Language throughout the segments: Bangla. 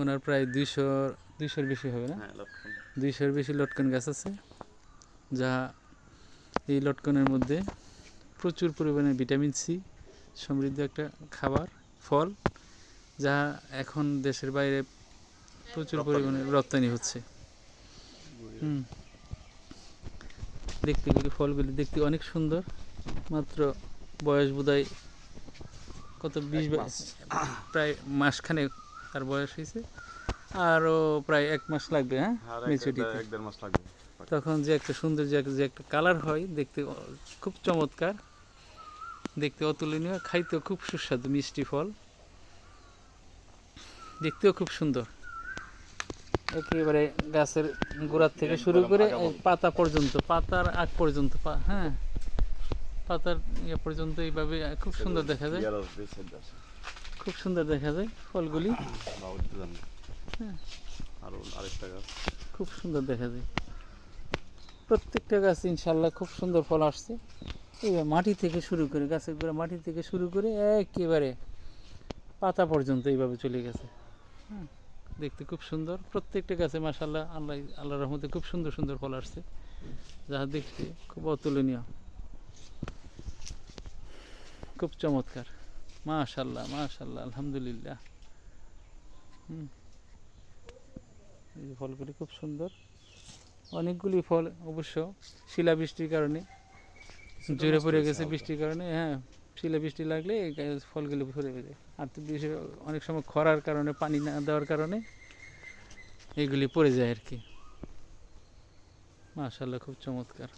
ওনার প্রায় দুইশো দুইশোর বেশি হবে না? হ্যাঁ দুইশোর বেশি লটকন গাছ আছে যা এই লটকনের মধ্যে প্রচুর পরিমাণে ভিটামিন সি সমৃদ্ধ একটা খাবার ফল যা এখন দেশের বাইরে প্রচুর পরিমাণে রপ্তানি হচ্ছে। দেখতে গেলে ফলগুলি দেখতে অনেক সুন্দর মাত্র বয়স বোধহয় কত বিশ প্রায় মাসখানে তার বয়স হয়েছে। আরও প্রায় এক মাস লাগবে হ্যাঁ? মেচুরিটিতে এক দেড় মাস লাগবে। তখন যে একটা সুন্দর যে একটা- কালার হয় দেখতে খুব চমৎকার। দেখতে অতুলনীয় খাইতেও খুব সুস্বাদু মিষ্টি ফল। দেখতেও খুব সুন্দর। একেবারে গাছের গোড়ার থেকে শুরু করে। পাতা পর্যন্ত পাতার আগ পর্যন্ত হ্যাঁ? পাতার ইয়ে পর্যন্ত এইভাবে খুব সুন্দর দেখা যায়। খুব সুন্দর দেখা যায় ফলগুলি। হ্যাঁ। আরও আরেকটা গাছ। খুব সুন্দর দেখা যায়। প্রত্যেকটা গাছ ইনশাল্লাহ খুব সুন্দর ফল আসছে। এইবার মাটি থেকে শুরু করে গাছের গোড়া মাটি থেকে শুরু করে একেবারে পাতা পর্যন্ত এইভাবে চলে গেছে। হ্যাঁ দেখতে খুব সুন্দর। প্রত্যেকটা গাছে মাসাল্লাহ আল্লাহ আল্লাহ রহমতে খুব সুন্দর সুন্দর ফল আসছে। যা দেখতে খুব অতুলনীয়। খুব চমৎকার। মাশাল্লাহ মাশাল্লাহ আলহামদুলিল্লাহ। হুম। এই যে ফলগুলি খুব সুন্দর। অনেকগুলি ফল অবশ্য শিলাবৃষ্টির কারণে। জোরে পড়ে গেছে বৃষ্টির কারণে হ্যাঁ শিলা বৃষ্টি লাগলে ফলগুলো পড়ে যায়। আর তো বেশি অনেক সময় খরার কারণে পানি না দেওয়ার কারণে এগুলি পড়ে যায় আর কি। মাশাল্লাহ খুব চমৎকার।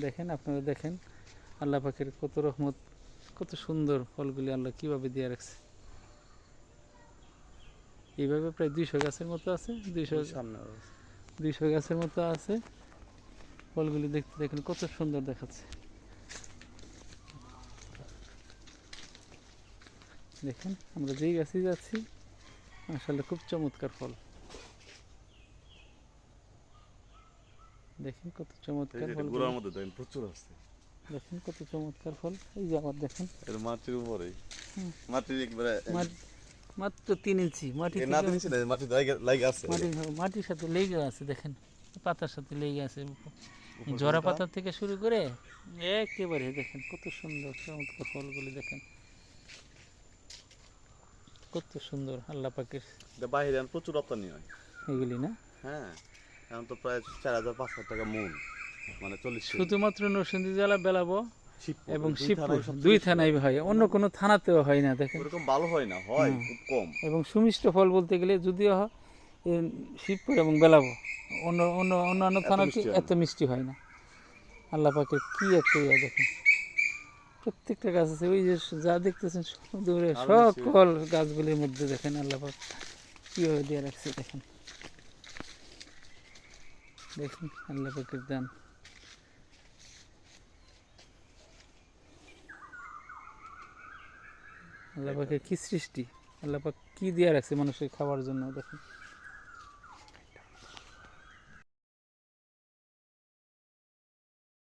দেখেন আপনারা দেখেন। আল্লাহ পাখির কত রহমত কত সুন্দর ফলগুলি আল্লাহ কীভাবে দিয়ে রাখছে। এইভাবে প্রায় দুইশো গাছের মতো আছে দুইশো। দুইশো গাছের মতো আছে। ফলগুলি দেখতে দেখেন কত সুন্দর দেখাচ্ছে। দেখেন আমরা যেই গাছে যাচ্ছি আসলে খুব চমৎকার ফল। দেখেন কত চমৎকার ফল প্রচুর আছে। দেখেন কত চমৎকার ফল। এই যে আবার দেখেন। মাটির উপরে মাটির একবারে মাত্র তিন ইঞ্চি। মাটি না থেকে- দিনছি না মাটি লাগে আছে। মাটি মাটির সাথে লেগে আছে দেখেন। পাতার সাথে লেগে আছে। জরা পাতা। থেকে শুরু করে একেবারে দেখেন কত সুন্দর চমৎকার ফলগুলি দেখেন। কত সুন্দর আল্লাহ পাকের। বাইরে প্রচুর রপ্তানি হয়। এগুলি না? হ্যাঁ এখন তো প্রায় চার হাজার পাঁচ হাজার টাকা মন মানে চল্লিশ শুধুমাত্র নরসিংদী জেলা বেলাবো এবং শিবপুর দুই থানায় হয়। অন্য কোনো থানাতেও হয় না দেখেন। ওরকম ভালো হয় না হয় খুব কম। এবং সুমিষ্ট ফল বলতে গেলে যদিও শিবপুর এবং বেলাবো অন্য অন্য অন্যান্য থানাতে এত মিষ্টি হয় না। আল্লাহ পাকের কি একটা ইয়া দেখেন। প্রত্যেকটা গাছ আছে ওই যে যা দেখতেছেন দূরে। সকল গাছগুলির মধ্যে দেখেন আল্লাহ পাক কীভাবে দিয়ে রাখছে দেখেন। দেখেন আল্লাহ পাকের দান। আল্লাহ পাকের কি সৃষ্টি? আল্লাহ পাক কি দিয়ে রাখছে মানুষের খাওয়ার জন্য? দেখেন।